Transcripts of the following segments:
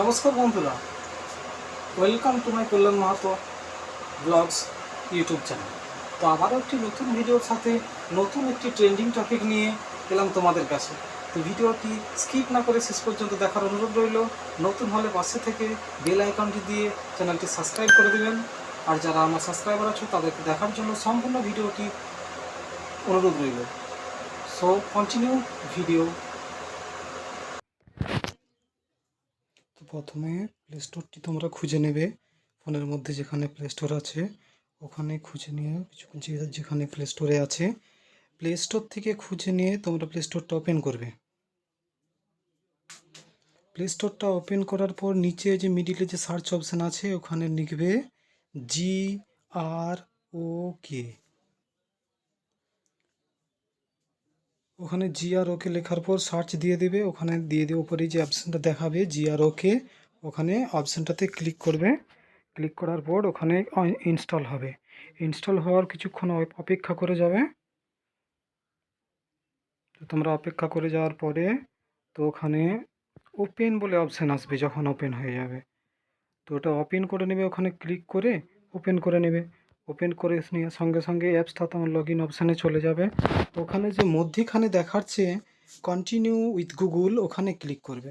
নমস্কার বন্ধুরা। Welcome to my Kalyan Mahato blogs YouTube channel তো আবারও একটি নতুন ভিডিওর সাথে নতুন একটি ট্রেন্ডিং টপিক নিয়ে এলাম তোমাদের কাছে। তো ভিডিওটি স্কিপ না করে শেষ পর্যন্ত দেখার অনুরোধ রইল। নতুন হলে পাশে থেকে বেল আইকনটি দিয়ে চ্যানেলটি সাবস্ক্রাইব করে দেবেন। আর যারা আমার সাবস্ক্রাইবার আছো, তাদেরকে দেখার জন্য সম্পূর্ণ ভিডিওটি অনুরোধ রইল। সো কন্টিনিউ ভিডিও প্রথমে প্লে স্টোরটি তোমরা খুঁজে নেবে। ফোনের মধ্যে যেখানে প্লে স্টোর আছে, ওখানে খুঁজে নিয়ে কিছুক্ষণ যেখানে প্লে স্টোরে আছে প্লে স্টোর থেকে খুঁজে নিয়ে তোমরা প্লে স্টোরটা ওপেন করবে। প্লে স্টোরটা ওপেন করার পর নিচে যে মিডিলে যে সার্চ অপশান আছে, ওখানে লিখবে জি আর ও কে ওখানে জি আর ওকে লেখার পর সার্চ দিয়ে দেবে। ওখানে দিয়ে দিয়ে উপরে যে অপশানটা দেখাবে জি আর ওকে ওখানে অপশানটাতে ক্লিক করবে। ক্লিক করার পর ওখানে ইনস্টল হবে। ইনস্টল হওয়ার কিছুক্ষণ অপেক্ষা করে যাবে। তো তোমরা অপেক্ষা করে যাওয়ার পরে তো ওখানে ওপেন বলে অপশান আসবে যখন ওপেন হয়ে যাবে। তো ওটা ওপেন করে নেবে, ওখানে ক্লিক করে ওপেন করে নেবে। ওপেন করে নিয়ে সঙ্গে সঙ্গে অ্যাপসটা তোমার লগ ইন অপশানে চলে যাবে। ওখানে যে মধ্যিখানে দেখাচ্ছে কন্টিনিউ উইথ গুগল ওখানে ক্লিক করবে।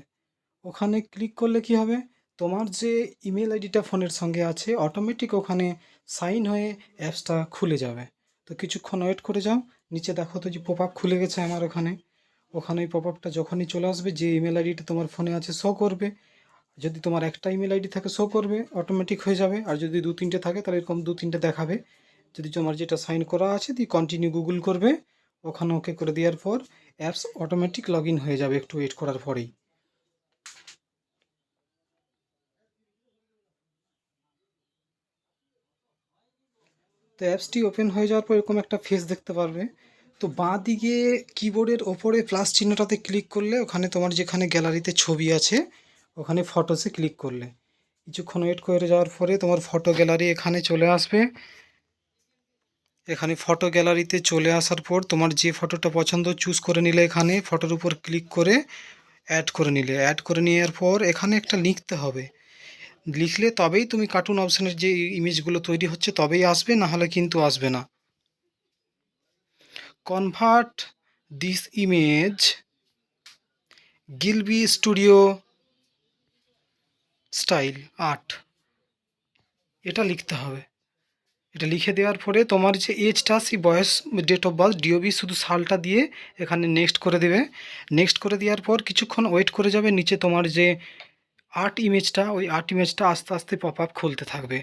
ওখানে ক্লিক করলে কি হবে? তোমার যে ইমেল আইডিটা ফোনের সঙ্গে আছে অটোমেটিক ওখানে সাইন হয়ে অ্যাপসটা খুলে যাবে। তো কিছুক্ষণ ওয়েট করে যাও, নিচে দেখো তো যে পপ আপ খুলে গেছে আমার ওখানে। ওখানে ওই পপ আপটা যখনই চলে আসবে, যে ইমেল আইডিটা তোমার ফোনে আছে শো করবে। যদি তোমার একটা ইমেল আইডি থাকে শো করবে অটোমেটিক হয়ে যাবে। আর যদি দু তিনটে থাকে, তাহলে এরকম দু তিনটে দেখাবে। যদি তোমার যেটা সাইন করা আছে, দিয়ে কন্টিনিউ গুগল করবে। ওখানে ওকে করে দেওয়ার পর অ্যাপস অটোমেটিক লগ হয়ে যাবে একটু ওয়েট করার পরেই। তো অ্যাপসটি ওপেন হয়ে যাওয়ার পর এরকম একটা ফেস দেখতে পারবে। তো বাঁ দিকে কিবোর্ডের ওপরে প্লাস চিহ্নটাতে ক্লিক করলে ওখানে তোমার যেখানে গ্যালারিতে ছবি আছে ওখানে ফটোসে ক্লিক করলে। কিছুক্ষণ ওয়েট করে যাওয়ার পরে তোমার ফটো গ্যালারি এখানে চলে আসবে। এখানে ফটো গ্যালারিতে চলে আসার পর তোমার যে ফটোটা পছন্দ চুজ করে নিলে এখানে ফটোর উপর ক্লিক করে অ্যাড করে নিলে। অ্যাড করে নেওয়ার পর এখানে একটা লিখতে হবে। লিখলে তবেই তুমি কার্টুন অপশানের যে ইমেজগুলো তৈরি হচ্ছে তবেই আসবে না হলে কিন্তু আসবে না। কনভার্ট দিস ইমেজ গিলবি স্টুডিও স্টাইল আর্ট এটা লিখতে হবে। এটা লিখে দেওয়ার পরে তোমার যে এজটা সেই বয়স ডেট অফ বার্থ ডিওবি শুধু সালটা দিয়ে এখানে নেক্সট করে দেবে। নেক্সট করে দেওয়ার পর কিছুক্ষণ ওয়েট করে যাবে, নিচে তোমার যে আর্ট ইমেজটা ওই আর্ট ইমেজটা আস্তে আস্তে পপ আপ খুলতে থাকবে।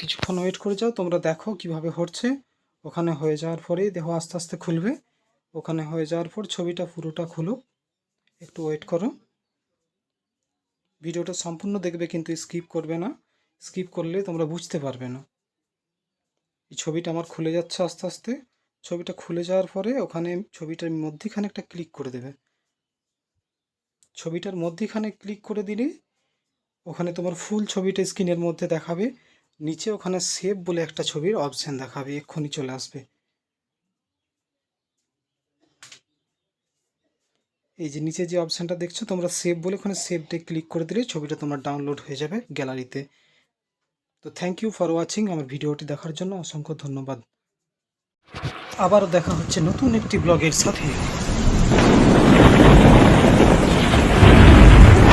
কিছুক্ষণ ওয়েট করে যাও, তোমরা দেখো কীভাবে হচ্ছে। ওখানে হয়ে যাওয়ার পরেই দেখো আস্তে আস্তে খুলবে। ওখানে হয়ে যাওয়ার পর ছবিটা পুরোটা খুলুক একটু ওয়েট করো। ভিডিওটা সম্পূর্ণ দেখবে কিন্তু স্কিপ করবে না। স্কিপ করলে তোমরা বুঝতে পারবে না। এই ছবিটা আমার খুলে যাচ্ছে আস্তে আস্তে। ছবিটা খুলে যাওয়ার পরে ওখানে ছবিটার মধ্যিখানে একটা ক্লিক করে দেবে। ছবিটার মধ্যিখানে ক্লিক করে দিলে ওখানে তোমার ফুল ছবিটা স্ক্রিনের মধ্যে দেখাবে। নিচে ওখানে সেভ বলে একটা ছবির অপশান দেখাবে। এক্ষুনি চলে আসবে। এই যে নিচে যে অপশানটা দেখছ, তোমরা সেভ বলে ওখানে সেভটে ক্লিক করে দিলে ছবিটা তোমার ডাউনলোড হয়ে যাবে গ্যালারিতে তো। থ্যাংক ইউ ফর ওয়াচিং আমার ভিডিওটি দেখার জন্য অসংখ্য ধন্যবাদ। আবারও দেখা হচ্ছে নতুন একটি ব্লগের সাথে।